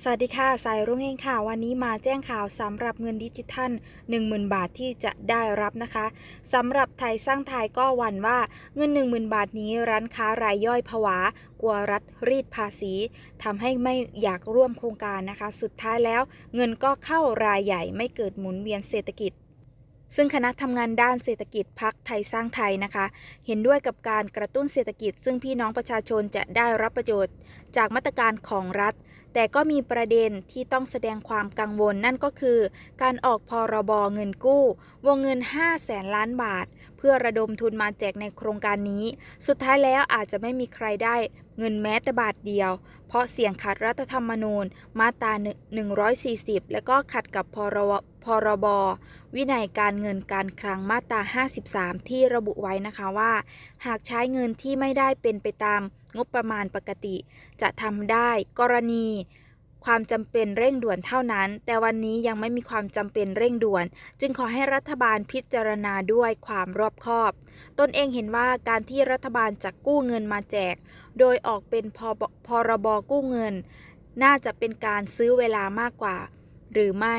สวัสดีค่ะ สายรุ่งเองค่ะ วันนี้มาแจ้งข่าวสำหรับเงินดิจิทัล 10,000 บาทที่จะได้รับนะคะสำหรับไทยสร้างไทยก็หวั่นว่าเงิน 10,000 บาทนี้ร้านค้ารายย่อยผวา กลัวรัฐรีดภาษีทำให้ไม่อยากร่วมโครงการนะคะ สุดท้ายแล้ว เงินก็เข้ารายใหญ่ไม่เกิดหมุนเวียนเศรษฐกิจซึ่งคณะทำงานด้านเศรษฐกิจพักไทยสร้างไทยนะคะ เห็นด้วยกับการกระตุ้นเศรษฐกิจ ซึ่งพี่น้องประชาชนจะได้รับประโยชน์ จากมาตรการของรัฐ แต่ก็มีประเด็นที่ต้องแสดงความกังวลนั่นก็คือ การออกพรบเงินกู้ วงเงิน 5 แสนล้านบาท เพื่อระดมทุนมาแจกในโครงการนี้ สุดท้ายแล้วอาจจะไม่มีใครได้เงินแม้แต่บาทเดียว เพราะเสี่ยงขัดรัฐธรรมนูญมาตรา140 และก็ขัดกับพรบ พรบ วินัยการเงินการคลังมาตรา 53 ที่ระบุไว้นะคะว่า หากใช้เงินที่ไม่ได้เป็นไปตามงบประมาณปกติ จะทำได้กรณี ความจำเป็นเร่งด่วนเท่านั้น แต่วันนี้ยังไม่มีความจำเป็นเร่งด่วน จึงขอให้รัฐบาลพิจารณาด้วยความรอบคอบ ตนเองเห็นว่าการที่รัฐบาลจะกู้เงินมาแจก โดยออกเป็นพพรบกู้เงิน น่าจะเป็นการซื้อเวลามากกว่า หรือไม่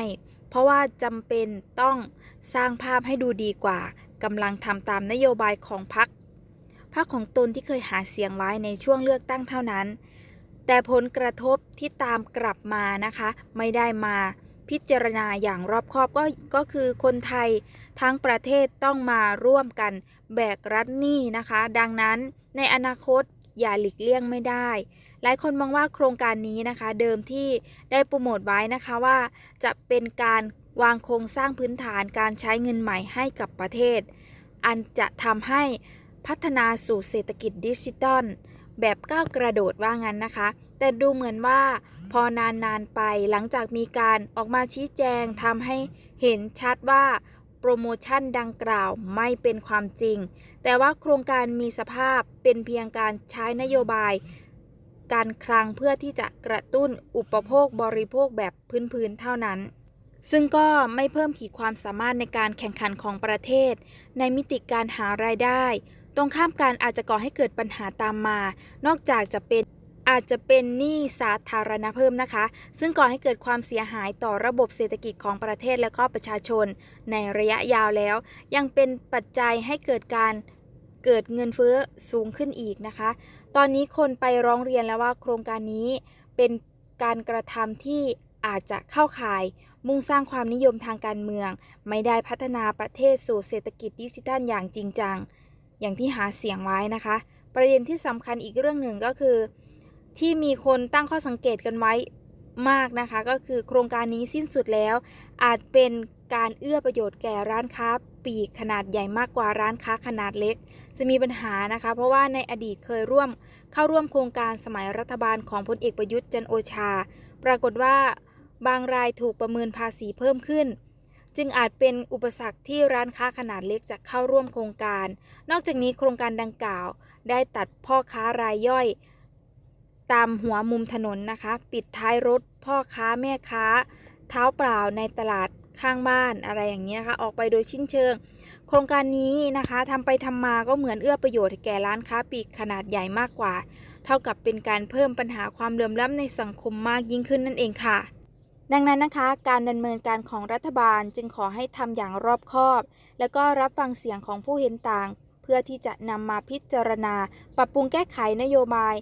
เพราะว่าจำเป็นต้องสร้างภาพให้ดูดีกว่ากำลังทำตามนโยบายของพรรคพรรคของตนที่เคยหาเสียงไว้ในช่วงเลือกตั้งเท่านั้น แต่ผลกระทบที่ตามกลับมานะคะ ไม่ได้มาพิจารณาอย่างรอบคอบก็ก็คือคนไทยทั้งประเทศต้องมาร่วมกันแบกรับหนี้นะคะ ดังนั้นในอนาคต อย่าหลีกเลี่ยงไม่ได้ หลายคนมองว่าโครงการนี้นะคะ เดิมที่ได้โปรโมทไว้นะคะว่า จะเป็นการวางโครงสร้างพื้นฐานการใช้เงินใหม่ให้กับประเทศ อันจะทำให้พัฒนาสู่เศรษฐกิจดิจิตอลแบบก้าวกระโดดว่างั้นนะคะ แต่ดูเหมือนว่าพอนานๆไปหลังจากมีการออกมาชี้แจงทำให้เห็นชัดว่า โปรโมชั่นดังกล่าวไม่เป็นความจริง แต่ว่าโครงการมีสภาพเป็นเพียงการใช้นโยบาย การคลังเพื่อที่จะกระตุ้นอุปโภคบริโภคแบบพื้นๆเท่านั้น ซึ่งก็ไม่เพิ่มขีดความสามารถในการแข่งขันของประเทศ ในมิติการหารายได้ ตรงข้ามกันอาจจะก่อให้เกิดปัญหาตามมา นอกจากจะเป็น อาจจะเป็นหนี้สาธารณะเพิ่มนะคะ ซึ่งก่อให้เกิดความเสียหายต่อระบบเศรษฐกิจของประเทศและก็ประชาชน ในระยะยาวแล้ว ยังเป็นปัจจัยให้เกิดการเกิดเงินเฟ้อสูงขึ้นอีกนะคะ ตอนนี้คนไปร้องเรียนแล้วว่าโครงการนี้เป็นการกระทำที่อาจจะเข้าข่าย มุ่งสร้างความนิยมทางการเมือง ไม่ได้พัฒนาประเทศสู่เศรษฐกิจดิจิทัลอย่างจริงจัง อย่างที่หาเสียงไว้นะคะ ประเด็นที่สำคัญอีกเรื่องหนึ่งก็คือ ที่มีคนตั้งข้อสังเกตกันไว้มากนะคะ ก็คือโครงการนี้สิ้นสุดแล้ว อาจเป็นการเอื้อประโยชน์แก่ร้านค้าปีกขนาดใหญ่มากกว่าร้านค้าขนาดเล็ก จะมีปัญหานะคะ เพราะว่าในอดีตเคยร่วมเข้าร่วมโครงการสมัยรัฐบาลของพลเอกประยุทธ์จันโอชา ปรากฏว่าบางรายถูกประเมินภาษีเพิ่มขึ้น จึงอาจเป็นอุปสรรคที่ร้านค้าขนาดเล็กจะเข้าร่วมโครงการ นอกจากนี้โครงการดังกล่าว ได้ตัดพ่อค้ารายย่อย ตามหัวมุมถนนนะคะ ปิดท้ายรถพ่อค้าแม่ค้า เท้าเปล่าในตลาดข้างบ้านอะไรอย่างนี้นะคะ ออกไปโดยชิ้นเชิง โครงการนี้นะคะทำไปทำมาก็เหมือนเอื้อประโยชน์แก่ร้านค้าปลีกขนาดใหญ่มากกว่า เท่ากับเป็นการเพิ่มปัญหาความเหลื่อมล้ำในสังคมมากยิ่งขึ้นนั่นเองค่ะ ดังนั้นนะคะ การดำเนินการของรัฐบาลจึงขอให้ทำอย่างรอบคอบ และก็รับฟังเสียงของผู้เห็นต่าง เพื่อที่จะนำมาพิจารณา ปรับปรุงแก้ไขนโยบาย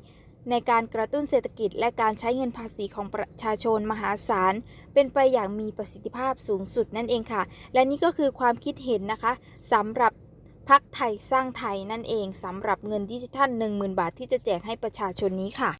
ในการกระตุ้นเศรษฐกิจและการใช้เงินภาษีของประชาชนมหาศาล เป็นไปอย่างมีประสิทธิภาพสูงสุดนั่นเองค่ะ และนี่ก็คือความคิดเห็นนะคะสำหรับพักไทยสร้างไทยนั่นเองสำหรับเงินดิจิทัล 10,000 บาทที่จะแจกให้ประชาชนนี้ค่ะ